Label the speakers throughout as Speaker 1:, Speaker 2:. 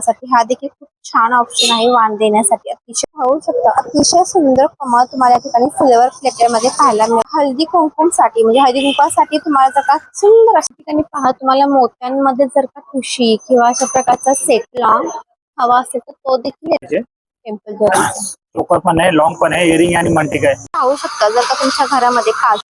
Speaker 1: साठी हा देखील खूप छान ऑप्शन आहे वाण देण्यासाठी. अतिशय पाहू शकता. अतिशय सुंदर कमळ तुम्हाला या ठिकाणी सिल्वर प्लेटरमध्ये पाहायला मिळेल. हळदी कुंकुमसाठी म्हणजे हळदी कुंकवासाठी तुम्हाला जर का सुंदर अशा ठिकाणी पहा तुम्हाला मोत्यांमध्ये जर का ठुशी किंवा अशा प्रकारचा सेट लॉंग हवा असेल तर तो देखील
Speaker 2: म्हणजे?
Speaker 1: टेम्पल ज्वेलरीचा
Speaker 2: चोकर पण आहे लॉंग पण आहे इयरिंग आणि मंटिका आहे
Speaker 1: पाहू शकता जर का तुमच्या घरामध्ये काच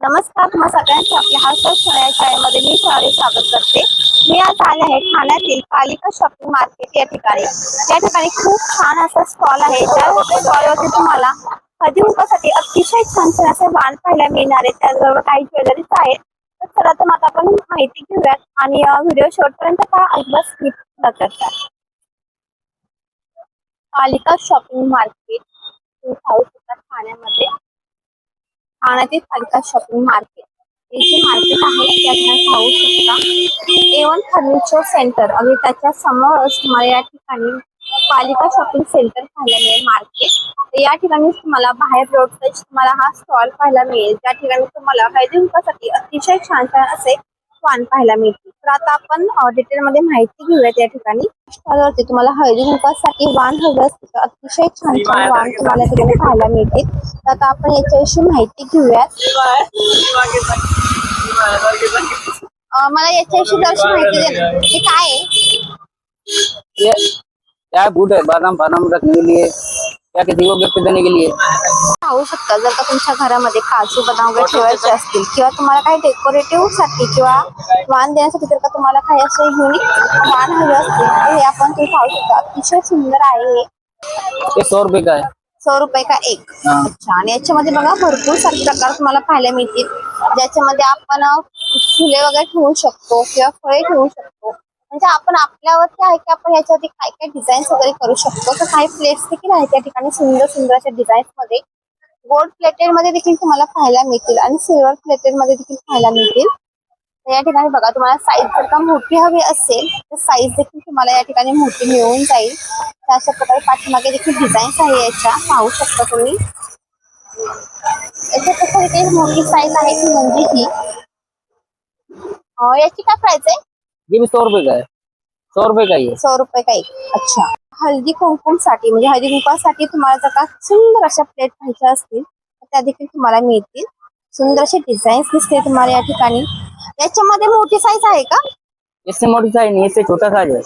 Speaker 1: नमस्कार तुम्हा सगळ्यांचं आपल्या हास्य या शाळेमध्ये मी शाळे स्वागत करते. मी आज आले आहे ठाण्यातील पालिका शॉपिंग मार्केट या ठिकाणी. या ठिकाणी खूप छान असा स्टॉल आहे. त्या स्टॉलवरती तुम्हाला हळदी कुंकासाठी अतिशय छान छान असे वाण पाहायला मिळणार आहे त्याचबरोबर काही ज्वेलरीज आहेत. तर चला तर मग आता आपण माहिती घेऊयात आणि व्हिडिओ शेवटपर्यंत का अजिबात स्किप न करता. पालिका शॉपिंग मार्केट तुम्ही पाहू शकता ठाण्यामध्ये. ठाण्यातील पालिका शॉपिंग मार्केट येथे मार्केट आहे त्या पाहू शकता. ए वन फर्निचर सेंटर आणि त्याच्या समोरच तुम्हाला या ठिकाणी पालिका शॉपिंग सेंटर पाहायला मिळेल मार्केट या ठिकाणी तुम्हाला बाहेर रोड टच तुम्हाला हा स्टॉल पाहायला मिळेल. ज्या ठिकाणी तुम्हाला हळदी अतिशय छान छान असे वाण पाहायला मिळतील. तर आता आपण डिटेल मध्ये माहिती घेऊयात या ठिकाणी. स्टॉलवरती तुम्हाला हळदी कुंकासाठी वाण हवं असतील तर अतिशय छान छान वाण तुम्हाला ठिकाणी पाहायला मिळतील. तर आता आपण याच्याविषयी माहिती घेऊयात. मला याच्याविषयी जराशी माहिती दे ना. हे काय आहे?
Speaker 3: ये क्या गुड है बादाम बादाम रखने के लिए क्या किसी को गिफ्ट देने के लिए।
Speaker 1: पाहू शकता. जर का तुमच्या घरामध्ये काजू बदाम वगैरे ठेवायचे असतील किंवा तुम्हाला काही डेकोरेटिव्ह साठी किंवा वाण देण्यासाठी जर का तुम्हाला काही असे युनिक वाण हवे असतील तर हे आपण तुम्ही पाहू शकता. अतिशय सुंदर आहे हे.
Speaker 3: ये सौ रुपए का है
Speaker 1: सौ रुपये का एक?
Speaker 3: हा.
Speaker 1: अच्छा आणि याच्यामध्ये बघा भरपूर सारे प्रकार तुम्हाला पाहायला मिळतील. ज्याच्यामध्ये आपण फुले वगैरे ठेवू शकतो किंवा फळे ठेवू शकतो. म्हणजे आपण आपल्यावरती आहे की आपण याच्यावरती काय काय डिझाईन्स वगैरे करू शकतो. तर काही प्लेट्स देखील आहेत त्या ठिकाणी सुंदर सुंदर अशा डिझाईन्समध्ये. गोल्ड प्लेटेडमध्ये देखील तुम्हाला पाहायला मिळतील आणि सिल्वर प्लेटेडमध्ये देखील पाहायला मिळतील. तर या ठिकाणी बघा तुम्हाला साईज जर का मोठी हवी असेल तर साईज देखील तुम्हाला या ठिकाणी मोठी मिळून जाईल. तर अशा प्रकारे पाठीमागे देखील डिझाईन्स आहे याच्या. पाहू शकता तुम्ही. याच्या प्रकारे मोठी साईज आहे ती म्हणजे ही. याची काय प्राइस आहे?
Speaker 3: ये भी सौ रुपए का है। सौ रुपए का ही है।
Speaker 1: सौ रुपये का एक अच्छा। हळदी कुंकुम साठी म्हणजे हळदी कुंकवासाठी तुम्हाला जर का सुंदर अशा प्लेट पाहिजे असतील तर त्या देखील तुम्हाला मिळतील. सुंदर असे डिझाईन्स दिसते तुम्हाला या ठिकाणी. याच्यामध्ये मोठी साईज आहे का?
Speaker 3: इससे मोटी साइज़ नहीं इससे छोटा साइज़ है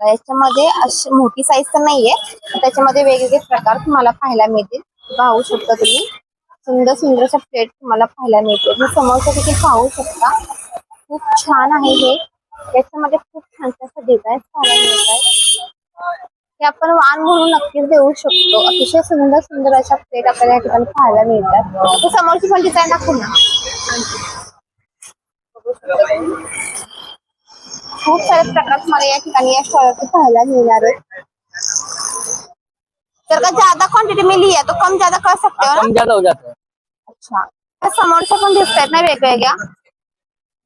Speaker 1: याच्यामध्ये अशी मोठी साईज तर नाहीये. पण त्याच्यामध्ये वेगवेगळे प्रकार तुम्हाला पाहायला मिळतील. पाहू शकता तुम्ही. सुंदर सुंदर अशा प्लेट तुम्हाला पाहायला मिळतील. समोरच्या देखील पाहू शकता. खूप छान आहे हे. याच्यामध्ये खूप छान छान डिझाईन पाहायला मिळत हे आपण वाण म्हणून नक्कीच देऊ शकतो. अतिशय सुंदर सुंदर अशा प्लेट आपल्याला या ठिकाणी पाहायला मिळतात. तर समोरची पण डिझाईन दाखवू ना? खूप सारे प्रकार तुम्हाला या ठिकाणी या स्टॉलवरती पाहायला मिळणार आहेत. तर का ज़्यादा क्वांटिटी में लिया तो कम ज़्यादा कर सकते हो ना
Speaker 3: कम ज़्यादा हो जाता. है
Speaker 1: अच्छा समोरच्या पण दिसत आहेत ना वेगवेगळ्या.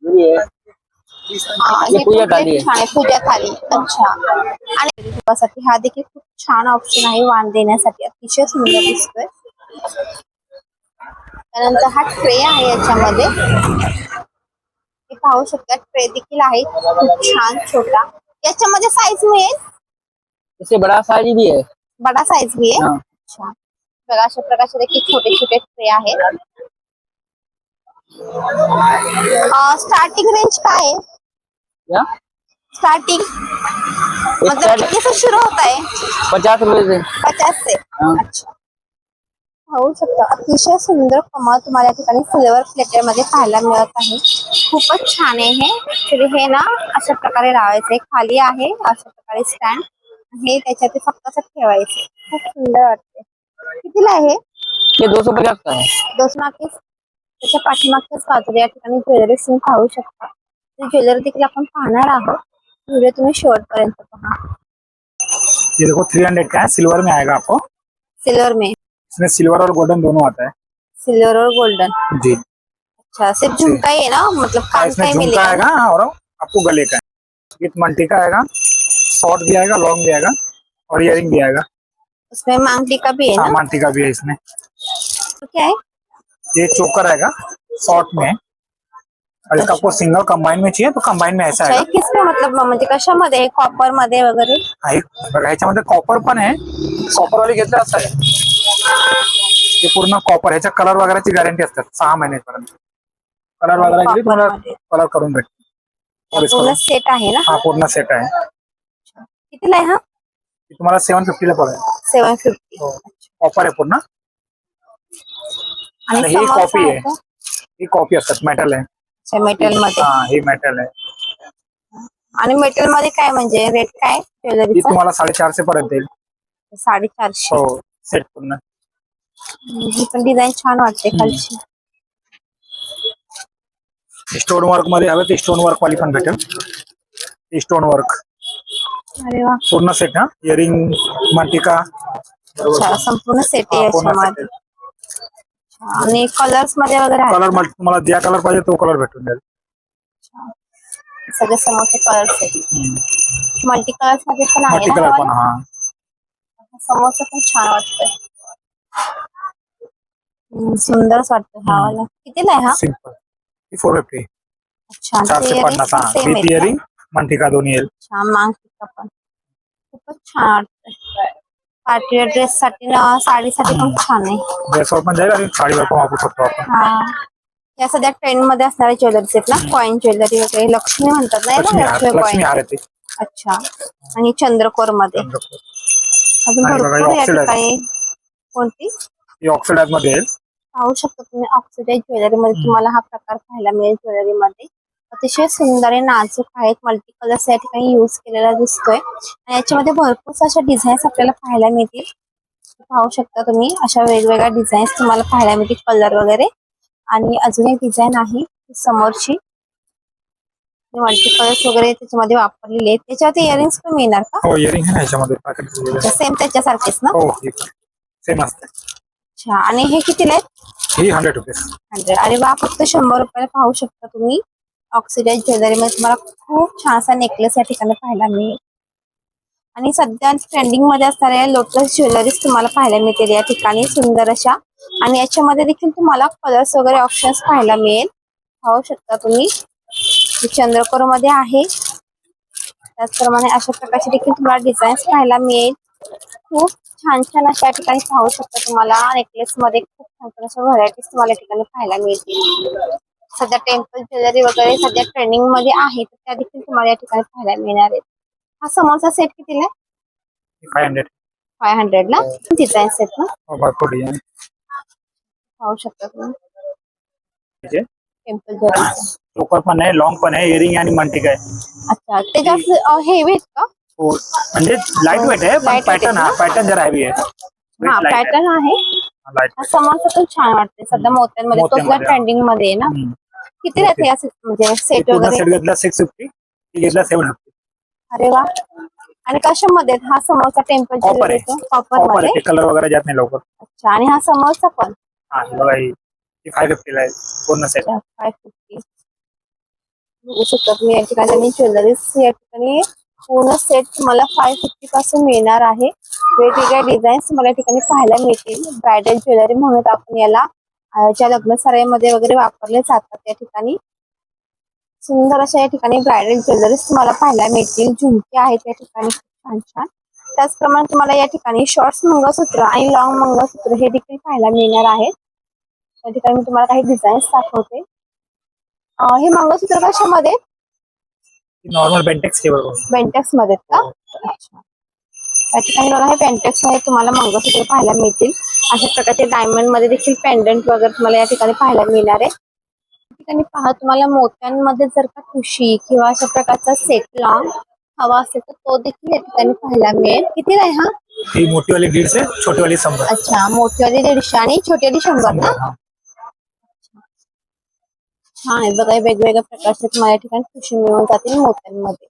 Speaker 3: है। पूजा थाली
Speaker 1: छान आहे पूजा थाली। अच्छा। आणि हा देखील खूप छान ऑप्शन आहे वाण देण्यासाठी. अतिशय सुंदर दिसतोय. त्यानंतर हा ट्रे आहे याच्यामध्ये. पाहू शकता ट्रे देखील आहे. खूप छान छोटा. याच्यामध्ये साईज मिळेल?
Speaker 3: इससे बड़ा साइज़ भी है।
Speaker 1: बडा भी आहे?
Speaker 3: हाँ।
Speaker 1: अच्छा. बघा अशा प्रकारचे देखील छोटे छोटे ट्रे आहेत. स्टार्टिंग रेंज काय आहे
Speaker 3: क्या?
Speaker 1: स्टार्टिंग मतलब कितने से शुरू होता है?
Speaker 3: पचास रुपए से
Speaker 1: पचास से।
Speaker 3: हाँ।
Speaker 1: अच्छा। शकता अतिशय सुंदर कमळ तुम्हाला या ठिकाणी सिल्वर प्लेटर मध्ये पाहायला मिळत आहे. खूपच छान आहे हे. हे ना अशा प्रकारे लावायचे. खाली आहे अशा प्रकारे स्टँड हे त्याच्यात फक्त असं ठेवायचे. खूप सुंदर वाटते कितीला आहे
Speaker 3: ये दो सौ पचास का है
Speaker 1: त्याच्या पाठीमागच्याच बाजूला या ठिकाणी ज्वेलरी तुम्ही पाहू शकता. ती ज्वेलरी देखील आपण पाहणार आहोत. व्हिडिओ तुम्ही शेवटपर्यंत पहा.
Speaker 2: ये देखो थ्री हंड्रेड का? है सिल्वर में आएगा आपको.
Speaker 1: सिल्वर में.
Speaker 2: इसमें सिल्वर और गोल्डन दोनों आता है.
Speaker 1: सिल्वर और गोल्डन
Speaker 2: जी.
Speaker 1: अच्छा सिर्फ़ झुमका ही है ना? मतलब कान का
Speaker 2: इसमें
Speaker 1: ही
Speaker 2: झुमका
Speaker 1: मिलेगा?
Speaker 2: आएगा और आपको गले का है। विथ मंटी का आएगा शॉर्ट भी आएगा लॉन्ग भी आएगा और इयरिंग भी आएगा।
Speaker 1: उसमें मांगटी का भी है
Speaker 2: हाँ
Speaker 1: ना
Speaker 2: मांटी का भी है इसमें।
Speaker 1: तो क्या है?
Speaker 2: ये चोकर आएगा शॉर्ट में। और इसका आपको सिंगल कंबाइन में चाहिए तो कंबाइन में ऐसा
Speaker 1: अच्छा
Speaker 2: आहे
Speaker 1: हे किसमें मतलब म्हणजे कशामध्ये कॉपर मध्ये वगैरे?
Speaker 2: आहे बघा ह्याच्यामध्ये कॉपर पण आहे. कॉपर वाले घेतलं असं आहे. हे पूर्ण कॉपर ह्याच्या कलर वगैरेची गॅरंटी असतात सहा महिन्यापर्यंत. कलर वगैरे गेली तुम्हाला कलर करून भेटते
Speaker 1: पूर्ण सेट आहे ना?
Speaker 2: हा पूर्ण सेट आहे.
Speaker 1: कितीला आहे हा?
Speaker 2: हे तुम्हाला सेवन फिफ्टीला पडेल.
Speaker 1: सेवन फिफ्टी
Speaker 2: कॉपर आहे पूर्ण. आणि ही। कॉपी आहे? ही कॉपी असतात मेटल आहे
Speaker 1: मेटल मध्ये?
Speaker 2: हा ही मेटल आहे
Speaker 1: आणि मेटल मध्ये काय म्हणजे रेट काय?
Speaker 2: ही
Speaker 1: ज्वेलरीचा
Speaker 2: तुम्हाला साडेचारशे पर्यंत येईल।
Speaker 1: साडेचारशे.
Speaker 2: हो सेट पूर्ण.
Speaker 1: ही पण डिझाईन छान वाटते खालची.
Speaker 2: स्टोन वर्क मध्ये हवे ते स्टोन वर्क वाली पण भेटेल. स्टोन वर्क
Speaker 1: अरे वा.
Speaker 2: पूर्ण सेट हा? इयरिंग माटिका.
Speaker 1: अच्छा संपूर्ण सेट आहे
Speaker 2: हा, पूर्ण
Speaker 1: याच्यामध्ये आणि कलर्स मध्ये वगैरे
Speaker 2: कलर तुम्हाला ज्या कलर पाहिजे तो कलर भेटून जाईल.
Speaker 1: सगळे समोरचे कलर्स आहेत. मल्टी कलर्स मध्ये पण आहे
Speaker 2: मल्टी कलर पण हा.
Speaker 1: समोरचं पण छान वाटतंय. हम्म, सुंदरच वाटतं हा वाला. कितीला आहे हा?
Speaker 2: सिम्पल फोर फिफ्टी
Speaker 1: अच्छा
Speaker 2: चारशे पन्नास हा.
Speaker 1: सेम
Speaker 2: विथ इयरिंग मांटिका दोन्ही येईल.
Speaker 1: छान मांग टिक्का पण. खूपच छान वाटतंय. पार्टी ड्रेस साठी ना साडीसाठी पण छान आहे.
Speaker 2: ड्रेसवर पण जाईल आणि साडीवर पण वापरू शकतो आपण.
Speaker 1: हा. या सध्या ट्रेंडमध्ये असणारे ज्वेलरीज आहेत ना कॉइन ज्वेलरी वगैरे लक्ष्मी म्हणतात ना
Speaker 2: लक्ष्मी
Speaker 1: याला?
Speaker 2: हार
Speaker 1: लक्ष्मी
Speaker 2: लक्ष्मी
Speaker 1: कॉइन
Speaker 2: हार येते
Speaker 1: अच्छा. आणि चंद्रकोरमध्ये अजून
Speaker 2: आणि बघा,
Speaker 1: भरपूर या. ठिकाणी कोणती?
Speaker 2: ऑक्सिडाइजमध्ये येईल
Speaker 1: पाहू शकता तुम्ही ऑक्सिडाइज ज्वेलरी मध्ये तुम्हाला हा प्रकार पाहायला मिळेल ज्वेलरी मध्ये. अतिशय सुंदर आहे नाजूक आहेत. मल्टी कलर्स या ठिकाणी युज केलेला दिसतोय. आणि याच्यामध्ये भरपूर अशा डिझाईन्स आपल्याला पाहायला मिळतील. पाहू शकता तुम्ही अशा वेगवेगळ्या डिझाईन्स तुम्हाला पाहायला मिळतील कलर वगैरे. आणि अजून एक डिझाईन आहे समोरची. मल्टी कलर्स वगैरे त्याच्यामध्ये वापरलेले आहेत. त्याच्यावरती इयरिंग्स पण मिळणार का?
Speaker 2: हो इयरिंग आहे ना याच्यामध्ये packet
Speaker 1: सेम त्याच्यासारखेच ना?
Speaker 2: हो सेम असते.
Speaker 1: अच्छा आणि हे कितीला आहेत?
Speaker 2: ही हंड्रेड रुपीज
Speaker 1: हंड्रेड अरे वा फक्त शंभर रुपयाला पाहू शकता तुम्ही. ऑक्सिडाइज ज्वेलरी मध्ये तुम्हाला खूप छान असा नेकलेस या ठिकाणी पाहायला मिळेल. आणि सध्या ट्रेंडिंगमध्ये असणाऱ्या लोटस ज्वेलरीज तुम्हाला पाहायला मिळतील. या ठिकाणी सुंदर अशा आणि याच्यामध्ये देखील तुम्हाला कलर्स वगैरे ऑप्शन्स पाहायला मिळेल. पाहू शकता तुम्ही. चंद्रकोरमध्ये आहे. त्याचप्रमाणे अशा प्रकारचे देखील तुम्हाला डिझाईन्स पाहायला मिळेल. खूप छान छान अशा ठिकाणी पाहू शकता तुम्हाला. नेकलेस मध्ये खूप छान छान अशा व्हरायटीज तुम्हाला या ठिकाणी पाहायला मिळतील. सध्या टेंपल ज्वेलरी वगैरे सध्या ट्रेंडिंग मध्ये आहे तर त्या देखील तुम्हाला या ठिकाणी पाहायला मिळणार आहेत. हा समोरचा सेट कितीला
Speaker 2: फाय हंड्रेड
Speaker 1: फाय हंड्रेड ला? डिझाईन सेट ना? पाहू शकता तुम्ही. टेंपल ज्वेलरी
Speaker 2: लोकर पण आहे लॉंग पण आहे इयरिंग आणि मांटिका आहे.
Speaker 1: अच्छा ते जास्त हेवी आहेत का?
Speaker 2: हो म्हणजे लाईट वेट आहे पण
Speaker 1: Light weight
Speaker 2: पॅटर्न हा पॅटर्न जरा हेवी आहे.
Speaker 1: हा पॅटर्न आहे.
Speaker 2: लाईट
Speaker 1: हा समोरचा पण छान वाटते सध्या मोत्यांमध्ये तो
Speaker 2: मोत्यांमध्ये,
Speaker 1: ट्रेंडिंग मध्ये आहे ना? किती राहते या set म्हणजे सेट
Speaker 2: पूर्ण
Speaker 1: वगैरे?
Speaker 2: सेट घेतला सिक्स फिफ्टी घेतला सेवन फिफ्टी
Speaker 1: अरे वा. आणि कशामध्ये? आहेत? हा समोरचा टेम्पल
Speaker 2: Copper आहे.
Speaker 1: कॉपर ऑफरमध्ये?
Speaker 2: आहे. कलर वगैरे जात नाही लवकर.
Speaker 1: अच्छा आणि हा समोरचा पण?
Speaker 2: हा हे बघा ही. फाय फिफ्टीला आहे. पूर्ण सेट
Speaker 1: फाय फिफ्टी बघू शकता तुम्ही या ठिकाणी. ज्वेलरीज या ठिकाणी पूर्ण सेट तुम्हाला फाय फिफ्टी पासून मिळणार आहे. वेगवेगळ्या डिझाईन्स तुम्हाला या ठिकाणी पाहायला मिळतील. ब्रायडल ज्वेलरी म्हणून आपण याला ज्या लग्न सराईमध्ये वगैरे वापरले जातात या ठिकाणी. सुंदर अशा या ठिकाणी ब्रायडल ज्वेलरीज तुम्हाला पाहायला मिळतील. झुमके आहेत या ठिकाणी छान छान. त्याचप्रमाणे तुम्हाला या ठिकाणी शॉर्ट्स मंगळसूत्र आणि लॉंग मंगळसूत्र हे देखील पाहायला मिळणार आहेत. या ठिकाणी मी तुम्हाला काही डिझाईन्स दाखवते. हे मंगळसूत्र कशामध्ये?
Speaker 2: नॉर्मल बेंटेक्स
Speaker 1: बेंटेक्समध्ये का? अच्छा. या ठिकाणी बघा हे पेंटेक्समध्ये तुम्हाला मंगळसूत्र पाहायला मिळतील. अशा प्रकारचे डायमंड मध्ये देखील पेंडंट वगैरे तुम्हाला या ठिकाणी पाहायला मिळणार आहे. ठिकाणी पहा तुम्हाला मोत्यांमध्ये जर का ठुशी किंवा अशा प्रकारचा सेट लॉंग हवा असेल तर तो देखील या ठिकाणी पाहायला मिळेल. किती आहे हा?
Speaker 2: ही मोठी वाली दीडशे छोटी वाली शंभर.
Speaker 1: अच्छा मोठीवाली दीडशे आणि छोटीवाली शंभर ना?
Speaker 2: हा.
Speaker 1: छान आहे बघा हे वेगवेगळ्या प्रकारचे तुम्हाला या ठिकाणी ठुशी मिळून जातील मोत्यांमध्ये.